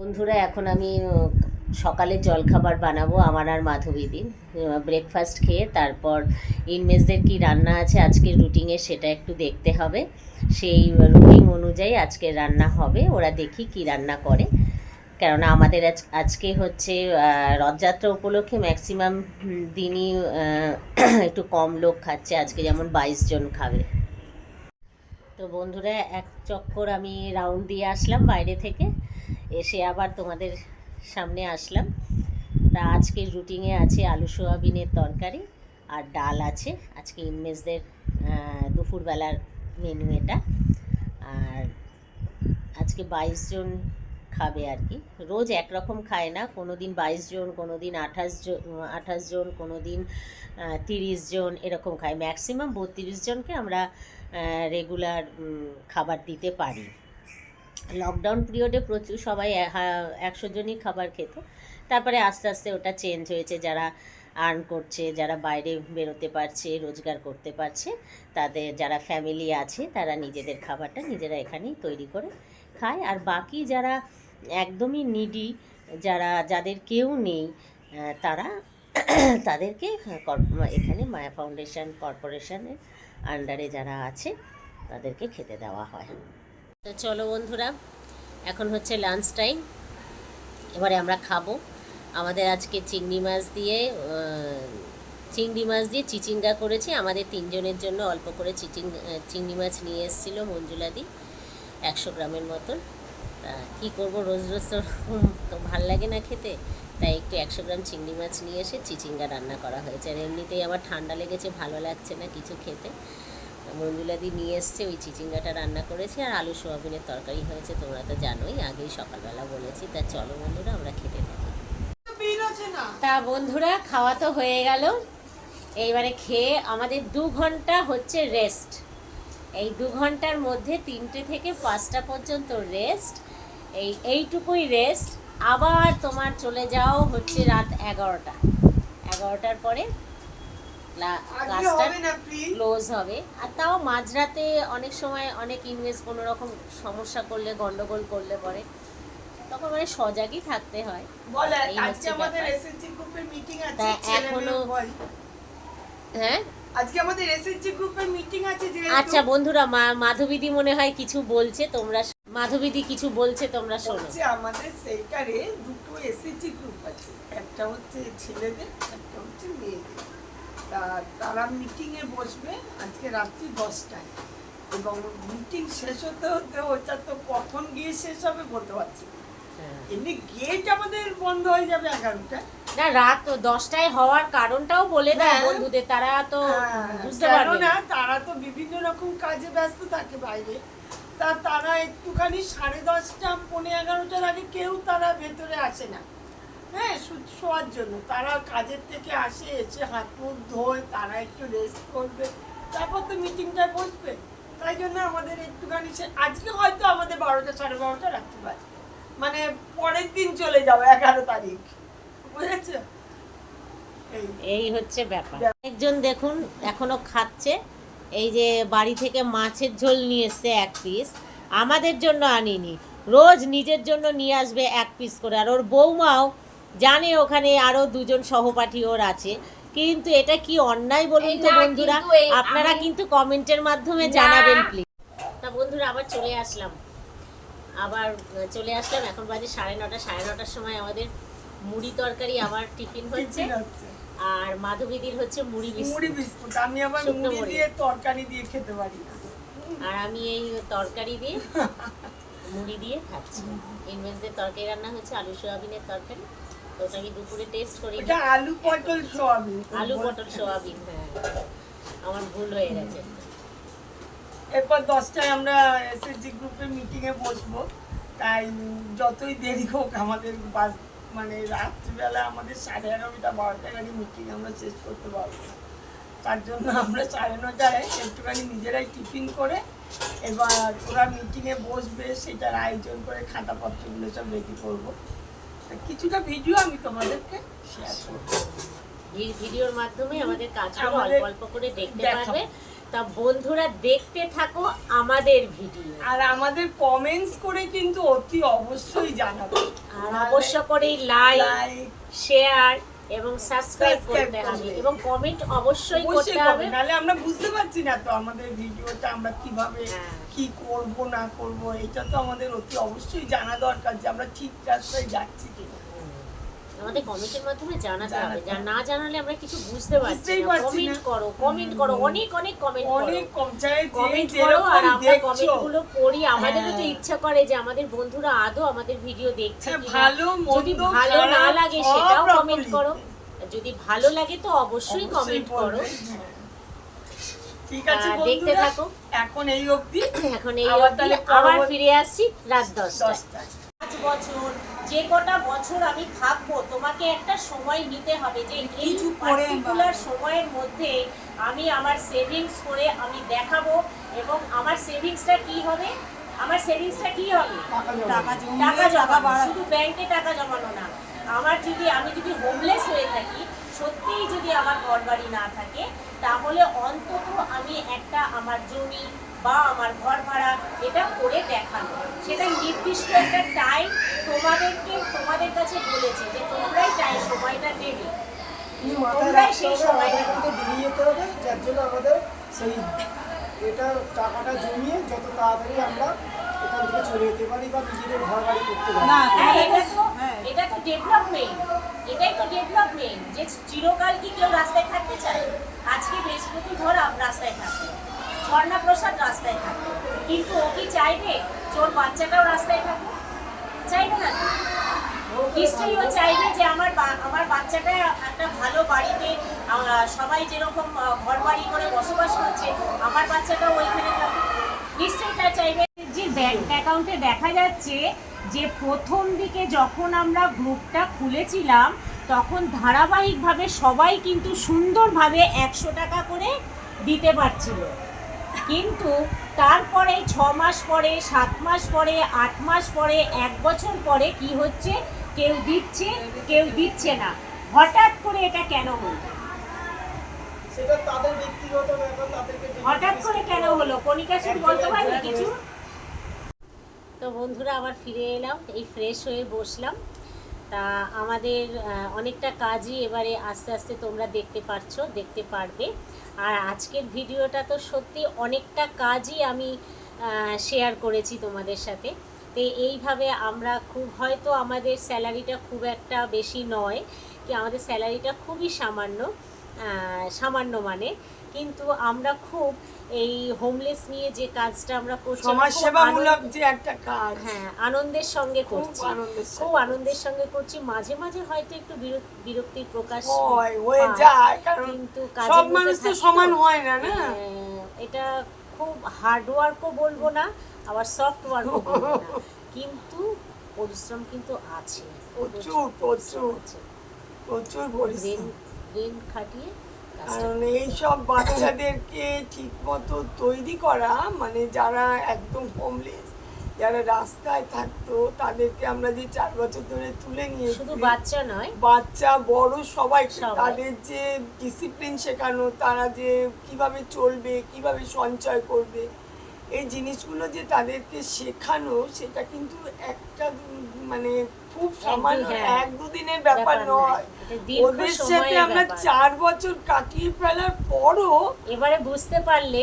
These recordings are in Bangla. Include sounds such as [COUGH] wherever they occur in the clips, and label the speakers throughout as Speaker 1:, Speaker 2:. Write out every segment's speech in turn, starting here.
Speaker 1: বন্ধুরা, এখন আমি সকালে জলখাবার বানাবো আমার আর মাধবীদিন ব্রেকফাস্ট খেয়ে তারপর ইনমেজদের কি রান্না আছে আজকের রুটিনে সেটা একটু দেখতে হবে। সেই রুটিন অনুযায়ী আজকে রান্না হবে, ওরা দেখি কি রান্না করে। কেননা আমাদের আজ, আজকে হচ্ছে রথযাত্রা উপলক্ষে ম্যাক্সিমাম দিনই [CLEARS THROAT] একটু কম লোক খাচ্ছে, আজকে যেমন বাইশ জন খাবে। তো বন্ধুরা, এক চক্কর আমি রাউন্ড দিয়ে আসলাম বাইরে থেকে। এসে আবার তোমাদের সামনে আসলাম। তা আজকের রুটিনে আছে আলু সোয়াবিনের তরকারি আর ডাল আছে। আজকে ইনমেসদের দুপুরবেলার মেনু এটা। আর আজকে বাইশ জন খাবে আর কি। রোজ একরকম খায় না। কোনো দিন বাইশ জন কোনো দিন আঠাশ জন আঠাশ জন কোনো দিন তিরিশ জন এরকম খায়। ম্যাক্সিমাম বত্রিশ জনকে আমরা রেগুলার খাবার দিতে পারি। লকডাউন পিরিয়ডে প্রচুর সবাই একশো জনই খাবার খেত। তারপরে আস্তে আস্তে ওটা চেঞ্জ হয়েছে। যারা আর্ন করছে, যারা বাইরে বেরোতে পারছে, রোজগার করতে পারছে, তাদের যারা ফ্যামিলি আছে, তারা নিজেদের খাবারটা নিজেরা এখানেই তৈরি করে খায়। আর বাকি যারা একদমই নিডি যারা, যাদের কেউ নেই তারা [COUGHS] তাদেরকে এখানে মায়া ফাউন্ডেশন কর্পোরেশনের আন্ডারে যারা আছে, তাদেরকে খেতে দেওয়া হয়। তো চলো বন্ধুরা, এখন হচ্ছে লাঞ্চ টাইম এবারে আমরা খাব। আমাদের আজকে চিংড়ি মাছ দিয়ে চিংড়ি মাছ দিয়ে চিচিঙ্গা করেছি। আমাদের তিনজনের জন্য অল্প করে চিচিং, চিংড়ি মাছ নিয়ে এসেছিল মঞ্জুলাদি একশো গ্রামের মতন। তা কী করব, রোজ রোজ তো তো ভালো লাগে না খেতে। তাই একটু একশো গ্রাম চিংড়ি মাছ নিয়ে এসে চিচিঙ্গা রান্না করা হয়েছে। আর এমনিতেই আমার ঠান্ডা লেগেছে, ভালো লাগছে না কিছু খেতে। মঞ্জুলাদি নিয়ে এসছে, ওই চিচিঙ্গাটা রান্না করেছে আর আলু সোয়াবিনের তরকারি হয়েছে, তোমরা তো জানোই, আগেই সকালবেলা বলেছি, তা চলো বন্ধুরা, আমরা খেতে থাকি। তা বন্ধুরা, খাওয়া তো হয়ে গেল। এইবারে খেয়ে আমাদের দু ঘণ্টা হচ্ছে রেস্ট এই দু ঘণ্টার মধ্যে তিনটে থেকে পাঁচটা পর্যন্ত রেস্ট এই এইটুকুই রেস্ট আবার তোমার চলে যাও হচ্ছে রাত এগারোটা। এগারোটার পরে ক্লাসটা ক্লোজ হবে আর তাও মাঝরাতে অনেক সময় অনেক ইনভেস্ট কোনো রকম সমস্যা করলে গন্ডগোল করলে পরে তখন মানে সজাগই থাকতে হয়। এখনো- হ্যাঁ?
Speaker 2: আজকে আমাদের এসএসজি গ্রুপের মিটিং আছে যে
Speaker 1: আচ্ছা বন্ধুরা মাধবীদি মনে হয় কিছু বলছে তোমরা মাধবীদি কিছু বলছে তোমরা শোনো।
Speaker 2: আমাদের সেন্টারে দুটো এসএসজি গ্রুপ আছে। একটা হচ্ছে ছেলেদের একটা হচ্ছে মেয়েদের। তা তারা মিটিং এ বসবে আজকে রাত্রি দশটায়। এবং মিটিং শেষ হতে হতে ওটা তো কখন গিয়ে শেষ হবে বলতে পারছি
Speaker 1: হ্যাঁ।
Speaker 2: এমনি গেট আমাদের বন্ধ হয়ে যাবে এগারোটায়।
Speaker 1: না রাত দশটায় হওয়ার কারণটাও বলে দাও
Speaker 2: হ্যাঁ।
Speaker 1: বন্ধুদের তারা তো
Speaker 2: হ্যাঁ,
Speaker 1: বুঝতে পারবে
Speaker 2: কেননা তারা তো বিভিন্ন রকম কাজে ব্যস্ত থাকে বাইরে। তা তারা একটুখানি সাড়ে দশটা পৌনে এগারোটার আগে কেউ তারা ভেতরে আসে না। হ্যাঁ শোয়ার জন্য। তারা কাজের থেকে আসে এসে হাত মুখ ধোয় তারা একটু রেস্ট করবে। তারপর তো বসবে। তাই জন্য আমাদের একটুখানি সে- আজকে হয়তো আমাদের বারোটা সাড়ে বারোটা রাখতে পারে মানে পরের দিন চলে যাব এগারো তারিখ। বুঝেছ? এই।
Speaker 1: এই হচ্ছে ব্যাপার। একজন দেখুন এখনও খাচ্ছে। এই যে বাড়ি থেকে মাছের ঝোল নিয়ে এসছে এক পিস আমাদের জন্য আনিনি। রোজ নিজের জন্য নিয়ে আসবে এক পিস করে। আর ওর বৌমাও জানে ওখানে আরও দুজন সহপাঠী ওর আছে। কিন্তু এটা কি অন্যায় বলুন তো বন্ধুরা? আপনারা কিন্তু কমেন্টের মাধ্যমে জানাবেন প্লিজ তা বন্ধুরা আবার চলে আসলাম। আবার চলে আসলাম। এখন বাজে সাড়ে নটা সাড়ে নটার সময় আমাদের মুড়ি তরকারি আবার টিফিন হচ্ছে। আর মাধবীদির হচ্ছে মুড়ি বিস্কুট
Speaker 2: মুড়ি বিস্কুট। আমি আবার মুড়ি। দিয়ে তরকারি দিয়ে খেতে পারি
Speaker 1: আর আমি এই তরকারি দিয়ে মুড়ি দিয়ে খাচ্ছি। ইনভেস্টদের তরকারি রান্না হচ্ছে আলু সোয়াবিনের তরকারি। তো ওটা আমি দুপুরে টেস্ট করি।
Speaker 2: এটা আলু পটল সোয়াবিন।
Speaker 1: আলু পটল সোয়াবিন হ্যাঁ। আমার ভুল হয়ে গেছে।
Speaker 2: এরপর দশটায় আমরা এসএসজি গ্রুপের মিটিং এ বসবো। তাই যতই দেরি হোক আমাদের বাস মানে রাত্রিবেলা আমাদের সাড়ে এগারোটা বারোটা গাড়ি মিটিং আমরা শেষ করতে পারব। তার জন্য আমরা সাড়ে নটায় একটুখানি নিজেরাই টিফিন করে এবার ওরা মিটিংয়ে বসবে সেটার আয়োজন করে খাতাপত্রগুলো সব রেডি করব। কিছুটা ভিডিও আমি তোমাদেরকে শেয়ার করব।
Speaker 1: এই ভিডিওর মাধ্যমে আমাদের কাজগুলো অল্প অল্প করে দেখতে। পারবে। তা বন্ধুরা দেখতে থাকো আমাদের ভিডিও
Speaker 2: আর আমাদের কমেন্টস করে কিন্তু অতি অবশ্যই জানাবে।
Speaker 1: আর অবশ্য লাইক
Speaker 2: লাইক
Speaker 1: শেয়ার এবং সাবস্ক্রাইব করতে হবে এবং কমেন্ট অবশ্যই করতে হবে।
Speaker 2: নালে নাহলে আমরা বুঝতে পারছি না তো আমাদের ভিডিওটা আমরা কীভাবে
Speaker 1: হ্যাঁ।
Speaker 2: কি করব না করব এটা তো আমাদের অতি অবশ্যই জানা দরকার যে আমরা ঠিক রাস্তায় যাচ্ছি কিনা।
Speaker 1: আমাদের কমেন্টের মাধ্যমে জানাতে হবে। যা না জানালে আমরা কিছু বুঝতে পারছি না। কমেন্ট করো কমেন্ট করো অনেক অনেক কমেন্ট করো।
Speaker 2: অনেক কম চাই
Speaker 1: কমেন্ট করো আর আমরা
Speaker 2: দেখছ।
Speaker 1: কমেন্টগুলো পড়ি। আমাদেরও তো
Speaker 2: হ্যাঁ।
Speaker 1: ইচ্ছা করে যে আমাদের বন্ধুরা আদৌ আমাদের ভিডিও দেখছে
Speaker 2: হ্যাঁ, ভালো
Speaker 1: যদি ভালো না লাগে সেটাও কমেন্ট করো। যদি ভালো লাগে তো অবশ্যই কমেন্ট করো।
Speaker 2: ঠিক আছে
Speaker 1: দেখতে থাকো।
Speaker 2: এখন এই অবধি।
Speaker 1: এখন এই অবধি আবার ফিরে আসছি রাত দশটায়। পাঁচ বছর। যে কটা বছর আমি থাকব তোমাকে একটা সময় নিতে হবে যে এই পার্টিকুলার সময়ের মধ্যে আমি আমার সেভিংস করে আমি দেখাবো এবং আমার সেভিংসটা কি হবে? আমার সেভিংসটা কি হবে?
Speaker 2: টাকা
Speaker 1: জমানো। শুধু ব্যাংকে টাকা জমানো না। আমার যদি আমি যদি হোমলেস হয়ে থাকি সত্যিই যদি আমার ঘর বাড়ি না থাকে তাহলে অন্তত আমি একটা আমার জমি বা আমার ঘর ভাড়া এটা করে দেখানো। সেটা নির্দিষ্ট একটা টাইম তোমাদেরকে তোমাদের কাছে বলেছে যে তোমরাই টাইম সময়টা দেবে। তোমরাই সেই সময়টা
Speaker 3: কিন্তু বেরিয়ে যেতে হবে যার জন্য আমাদের সেই এটা টাকাটা জমিয়ে যত তাড়াতাড়ি আমরা এখান থেকে চলে যেতে পারি বা নিজেদের ঘর বাড়ি করতে পারি।
Speaker 1: হ্যাঁ, এটা তো এটা তো ডেভেলপমেন্ট এটাই তো ডেভেলপমেন্ট যে চিরকাল কি কেউ রাস্তায় থাকতে চায়? আজকে বৃহস্পতি ধর রাস্তায় থাকবে। ঝর্ণা প্রসাদ রাস্তায় থাকে। কিন্তু ও কি চাইবে? তোর বাচ্চাটাও রাস্তায় থাকবে চাইবে না? নিশ্চয়ই ও চাইবে যে আমার আমার বাচ্চাটা একটা ভালো বাড়িতে সবাই যেরকম ঘর বাড়ি করে বসবাস করছে, আমার বাচ্চাটাও ওইখানে থাকবে নিশ্চয়ই তা চাইবে। যে ব্যাংক অ্যাকাউন্টে দেখা যাচ্ছে যে প্রথম দিকে যখন আমরা গ্রুপটা খুলেছিলাম, তখন ধারাবাহিকভাবে সবাই কিন্তু সুন্দরভাবে একশো টাকা করে দিতে পারছিল। কিন্তু তারপরে ছ মাস পরে সাত মাস পরে আট মাস পরে এক বছর পরে কি হচ্ছে? কেউ দিচ্ছে কেউ দিচ্ছে না। হঠাৎ করে এটা কেন হলো?
Speaker 3: সেটা তাদের ব্যক্তিগত ব্যাপার তাদেরকে
Speaker 1: হঠাৎ করে কেন হলো? কণিকা সেন বলতে পারবে কিছু? তো বন্ধুরা আবার ফিরে এলাম এই ফ্রেশ হয়ে বসলাম। তা আমাদের অনেকটা কাজই এবারে আস্তে আস্তে তোমরা দেখতে পারছ দেখতে পারবে। আর আজকের ভিডিওটা তো সত্যি অনেকটা কাজই আমি শেয়ার করেছি তোমাদের সাথে। তো এইভাবে আমরা খুব, হয়তো আমাদের স্যালারিটা খুব একটা বেশি নয়, কি আমাদের স্যালারিটা খুবই সামান্য সামান্য মানে। কিন্তু আমরা খুব এই হোমলেস নিয়ে যে কাজটা আমরা করছি আমরা
Speaker 2: সমাজ সেবামূলক যে একটা কাজ।
Speaker 1: হ্যাঁ আনন্দের সঙ্গে করছি। খুব আনন্দের সঙ্গে করছি। মাঝে মাঝে হয়তো একটু বিরক্তির প্রকাশ
Speaker 2: হয় হয়ে যায়
Speaker 1: কিন্তু
Speaker 2: সব মানুষ তো সমান হয় না না?
Speaker 1: হ্যাঁ, এটা খুব হার্ড ওয়ার্কও বলব না আবার সফট ওয়ার্কও বলব না। [LAUGHS] কিন্তু পরিশ্রম কিন্তু আছে।
Speaker 2: প্রচুর, প্রচুর। প্রচুর পরিশ্রম।
Speaker 1: ব্রেন খাটিয়ে
Speaker 2: কারণ এইসব বাচ্চাদেরকে ঠিক মতো তৈরি করা মানে যারা একদম হোমলেস যারা রাস্তায় থাকতো তাদেরকে আমরা যে চার বছর ধরে তুলে নিয়ে
Speaker 1: শুধু বাচ্চা নয়
Speaker 2: বাচ্চা বড় সবাই। তাদের যে ডিসিপ্লিন শেখানো তারা যে কীভাবে চলবে কীভাবে সঞ্চয় করবে এই জিনিসগুলো যে তাদেরকে শেখানো সেটা কিন্তু একটা মানে খুব সামান্য
Speaker 1: হ্যাঁ।
Speaker 2: এক দুদিনের ব্যাপার
Speaker 1: নয়।
Speaker 2: ওদের সাথে আমরা চার বছর কাটিয়ে ফেলার পরও
Speaker 1: এবারে বুঝতে পারলে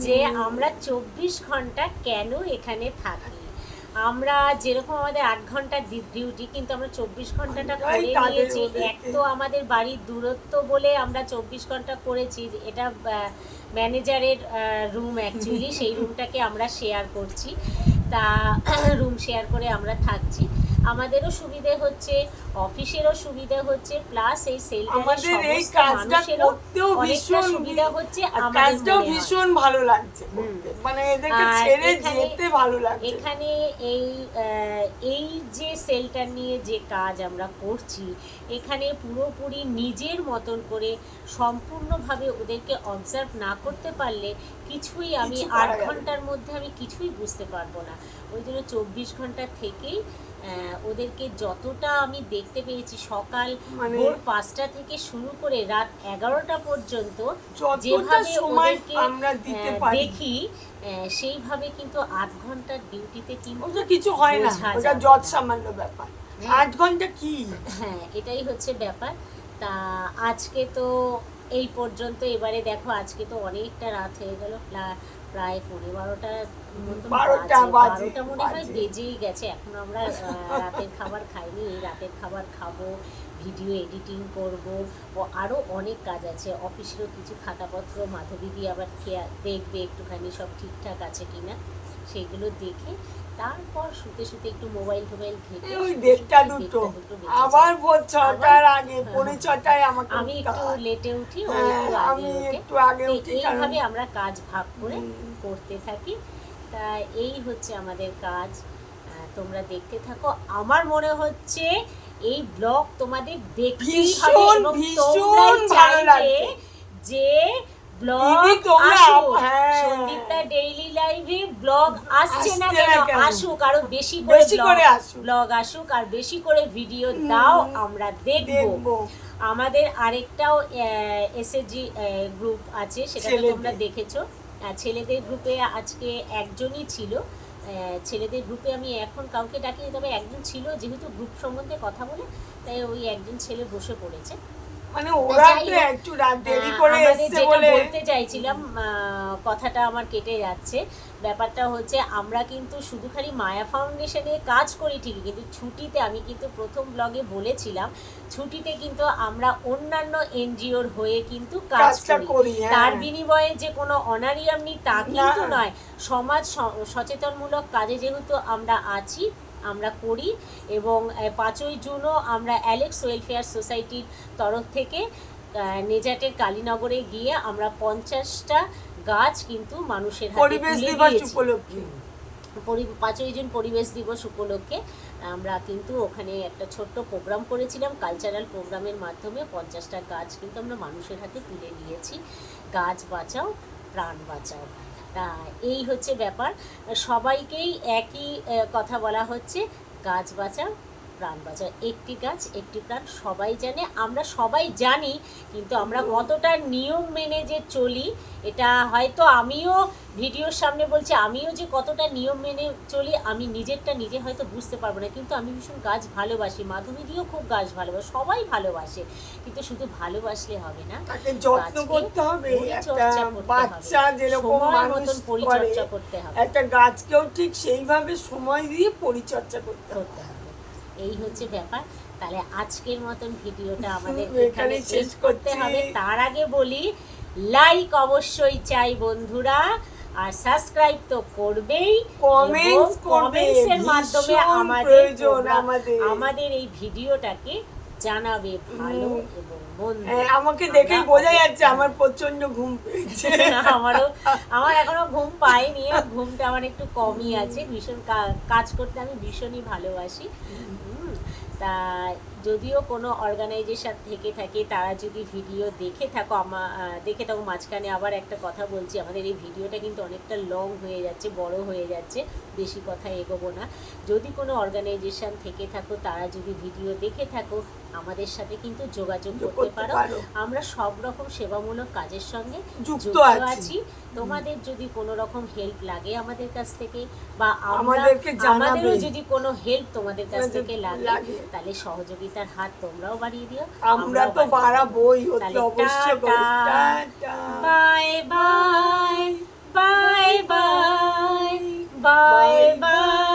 Speaker 1: যে আমরা চব্বিশ ঘণ্টা কেন এখানে থাকি? আমরা যেরকম আমাদের আট ঘণ্টার ডিউটি কিন্তু আমরা চব্বিশ ঘন্টাটা করে নিয়েছি। এক তো আমাদের বাড়ির দূরত্ব বলে আমরা চব্বিশ ঘণ্টা করেছি। এটা ম্যানেজারের রুম অ্যাকচুয়ালি সেই রুমটাকে আমরা শেয়ার করছি। তা [COUGHS] রুম শেয়ার করে আমরা থাকছি। আমাদেরও সুবিধে হচ্ছে অফিসেরও সুবিধা হচ্ছে প্লাস এই সেলটারের
Speaker 2: আমাদের এই কাজটা করতেও ভীষণ
Speaker 1: সুবিধা হচ্ছে
Speaker 2: কাজটাও ভীষণ ভালো লাগছে মানে এদেরকে ছেড়ে যেতে ভালো লাগছে।
Speaker 1: এখানে এই এই যে সেলটার নিয়ে যে কাজ আমরা করছি এখানে পুরোপুরি নিজের মতন করে সম্পূর্ণভাবে ওদেরকে অবজার্ভ না করতে পারলে কিছুই আমি আট ঘণ্টার মধ্যে আমি কিছুই বুঝতে পারব না। ওই জন্য চব্বিশ ঘণ্টা থেকেই ওদেরকে যতটা আমি দেখতে পেয়েছি সকাল
Speaker 2: মানে-
Speaker 1: ভোর পাঁচটা থেকে শুরু করে রাত এগারোটা পর্যন্ত যেভাবে ওদেরকে
Speaker 2: আমরা দিতে
Speaker 1: দেখি সেইভাবে কিন্তু আধ ঘণ্টার ডিউটিতে কিন্তু
Speaker 2: কিছু হয় না। ওটা যত সামান্য ব্যাপার।
Speaker 1: হ্যাঁ।
Speaker 2: আট ঘণ্টা কি?
Speaker 1: হ্যাঁ এটাই হচ্ছে ব্যাপার। তা আজকে তো এই পর্যন্ত এবারে দেখো আজকে তো অনেকটা রাত হয়ে গেল। প্রায় পনেরো বারোটা
Speaker 2: বারোটা
Speaker 1: মনে হয় বেজেই গেছে। এখন আমরা রাতের খাবার খাইনি এই রাতের খাবার খাব ভিডিও এডিটিং করব ও আরও অনেক কাজ আছে। অফিসেরও কিছু খাতাপত্র মাধবীদি আবার খেয়া দেখবে একটুখানি সব ঠিকঠাক আছে কিনা সেগুলো দেখে তারপর শুতে শুতে একটু মোবাইল টোবাইল ঘেটে
Speaker 2: ওই দেড়টা দুটো। আবার ভোর ছটার আগে পৌনে ছটায় আমাকে
Speaker 1: আমি একটু লেটে উঠি ও
Speaker 2: হ্যাঁ,
Speaker 1: একটু
Speaker 2: আমি একটু আগে উঠি
Speaker 1: এইভাবে আমরা কাজ ভাগ করে। করতে থাকি। তা এই হচ্ছে আমাদের কাজ। তোমরা দেখতে থাকো। আমার মনে হচ্ছে এই ব্লগ তোমাদের দেখতেই হবে এবং
Speaker 2: ভীষণ
Speaker 1: চাইবে যে ব্লগ আসুক। সন্দীপটা ডেইলি লাইভে ব্লগ আসছে না কেন? আসুক। আরও বেশি করে
Speaker 2: আসুক।
Speaker 1: ব্লগ আসুক আর বেশি করে ভিডিও দাও আমরা দেখব।
Speaker 2: দেখব।
Speaker 1: আমাদের আরেকটাও এসএসজি গ্রুপ আছে। সেটা তোমরা দেখেছ। ছেলেদের গ্রুপে আজকে একজনই ছিল। ছেলেদের গ্রুপে আমি এখন কাউকে ডাকিনি, তবে একজন ছিল, যেহেতু গ্রুপ সম্বন্ধে কথা বলে, তাই ওই একজন ছেলে বসে পড়েছে।
Speaker 2: মানে ওরা তো একটু রাত দেরি করে এসছে বলে
Speaker 1: বলতে চাইছিলাম কথাটা আমার কেটে যাচ্ছে। ব্যাপারটা হচ্ছে আমরা কিন্তু শুধু খালি মায়া ফাউন্ডেশনে কাজ করি ঠিকই কিন্তু ছুটিতে আমি কিন্তু প্রথম ব্লগে বলেছিলাম ছুটিতে কিন্তু আমরা অন্যান্য এনজিওর হয়ে কিন্তু কাজ করি।
Speaker 2: হ্যাঁ।
Speaker 1: তার বিনিময়ে যে কোনো অনারিয়াম নিই তা কিন্তু নয় সমাজ সচেতনমূলক কাজে যেহেতু আমরা আছি আমরা করি এবং পাঁচই জুনও আমরা অ্যালেক্স ওয়েলফেয়ার সোসাইটির তরফ থেকে নেজাটের কালীনগরে গিয়ে আমরা পঞ্চাশটা গাছ কিন্তু মানুষের হাতে তুলে পাঁচই জুন পরিবেশ দিবস উপলক্ষে আমরা কিন্তু ওখানে একটা ছোট্ট প্রোগ্রাম করেছিলাম কালচারাল প্রোগ্রামের মাধ্যমে পঞ্চাশটা গাছ কিন্তু আমরা মানুষের হাতে তুলে দিয়েছি। গাছ বাঁচাও প্রাণ বাঁচাও। তা এই হচ্ছে ব্যাপার। সবাইকেই একই কথা বলা হচ্ছে। গাছ বাঁচাও। প্রাণ বাঁচাও। একটি গাছ একটি প্রাণ সবাই জানে আমরা সবাই জানি কিন্তু আমরা কতটা নিয়ম মেনে যে চলি এটা হয়তো আমিও ভিডিওর সামনে বলছি আমিও যে কতটা নিয়ম মেনে চলি আমি নিজেরটা নিজে হয়তো বুঝতে পারব না। কিন্তু আমি ভীষণ গাছ ভালোবাসি মাধবীদিও খুব গাছ ভালোবাসে সবাই ভালোবাসে কিন্তু শুধু ভালোবাসলে হবে না
Speaker 2: যত্ন করতে হবে
Speaker 1: পরিচর্যা করতে
Speaker 2: বাচ্চা
Speaker 1: হবে।
Speaker 2: যেরকম
Speaker 1: মতন পরিচর্যা করতে হবে।
Speaker 2: একটা গাছকেও ঠিক সেইভাবে সময় দিয়ে পরিচর্যা করতে হবে।
Speaker 1: এই হচ্ছে ব্যাপার। তাহলে আজকের মতন ভিডিওটা [LAUGHS] আমাদের এখানে শেষ করতে হবে। তার আগে বলি লাইক অবশ্যই চাই বন্ধুরা আর সাবস্ক্রাইব তো করবেই
Speaker 2: করবে,
Speaker 1: এর মাধ্যমে আমাদের
Speaker 2: আমাদের।
Speaker 1: আমাদের এই ভিডিওটাকে জানাবে ভালো এবং
Speaker 2: হ্যাঁ, আমাকে দেখেই বোঝা যাচ্ছে আমার প্রচণ্ড ঘুম পেয়েছে। [LAUGHS]
Speaker 1: আমারও [LAUGHS] আমার এখনও ঘুম পাইনি ঘুমটা আমার একটু কমই আছে। ভীষণ কাজ করতে আমি ভীষণই ভালোবাসি। তা যদিও কোনো অর্গানাইজেশন থেকে থাকে, তারা যদি ভিডিও দেখে থাকো, আমা দেখে থাকো, মাঝখানে আবার একটা কথা বলছি, আমাদের এই ভিডিওটা কিন্তু অনেকটা লং হয়ে যাচ্ছে, বড় হয়ে যাচ্ছে, বেশি কথা এগোবো না। যদি কোনো অর্গানাইজেশন থেকে থাকো, তারা যদি ভিডিও দেখে থাকো আমাদের সাথে কিন্তু যোগাযোগ করতে পারো। আমরা সব রকম সেবামূলক কাজের সঙ্গে
Speaker 2: যুক্ত আছি।
Speaker 1: তোমাদের যদি কোনো রকম হেল্প লাগে আমাদের কাছ থেকে বা
Speaker 2: আমাদেরকে।
Speaker 1: আমাদেরও যদি কোনো হেল্প তোমাদের কাছ থেকে লাগে। তাহলে সহযোগিতার হাত তোমরাও বাড়িয়ে দিও
Speaker 2: আমরা তো বাড়াবোই
Speaker 1: দেব।
Speaker 2: অতি
Speaker 1: তাহলে
Speaker 2: অবশ্য
Speaker 1: tata.
Speaker 2: Tata
Speaker 1: bye bye bye bye bye bye